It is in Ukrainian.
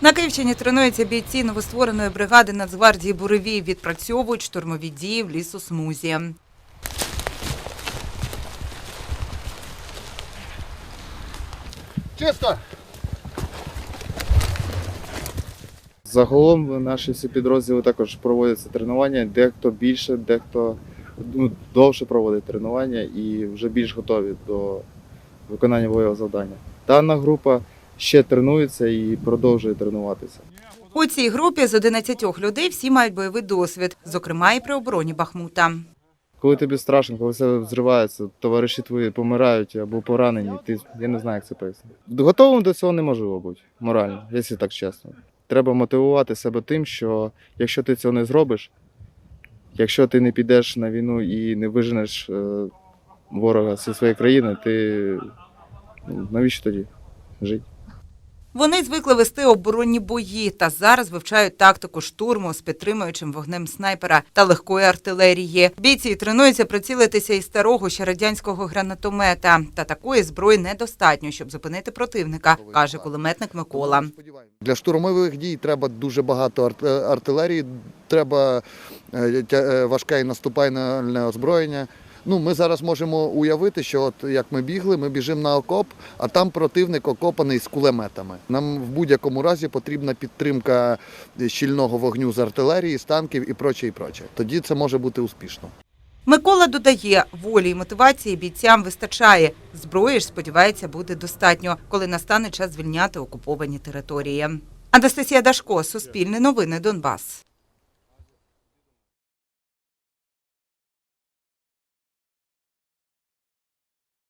На Київщині тренуються бійці новоствореної бригади Нацгвардії Буревій. Відпрацьовують штурмові дії в лісосмузі. Чисто! Загалом наші всі підрозділи також проводяться тренування. Дехто більше, дехто ну, довше проводить тренування і вже більш готові до виконання бойового завдання. Дана група ще тренується і продовжує тренуватися. У цій групі з 11 людей всі мають бойовий досвід, зокрема і при обороні Бахмута. Коли тобі страшно, коли все взривається, товариші твої помирають або поранені, ти я не знаю, як це пояснити. Готовим до цього неможливо бути морально, якщо так чесно. Треба мотивувати себе тим, що якщо ти цього не зробиш, якщо ти не підеш на війну і не виженеш е, ворога зі своєї країни, ти ну, навіщо тоді жити? Вони звикли вести оборонні бої та зараз вивчають тактику штурму з підтримуючим вогнем снайпера та легкої артилерії. Бійці тренуються прицілитися із старого ще радянського гранатомета. Та такої зброї недостатньо, щоб зупинити противника, каже кулеметник Микола. Для штурмових дій треба дуже багато е, артилерії, треба е, е, важке і наступальне озброєння. Ну, ми зараз можемо уявити, що от як ми бігли, ми біжимо на окоп, а там противник окопаний з кулеметами. Нам в будь-якому разі потрібна підтримка щільного вогню з артилерії, з танків і проче, і проче. Тоді це може бути успішно. Микола додає, волі і мотивації бійцям вистачає. Зброї ж, сподівається, буде достатньо, коли настане час звільняти окуповані території. Анастасія Дашко, Суспільне новини, Донбас.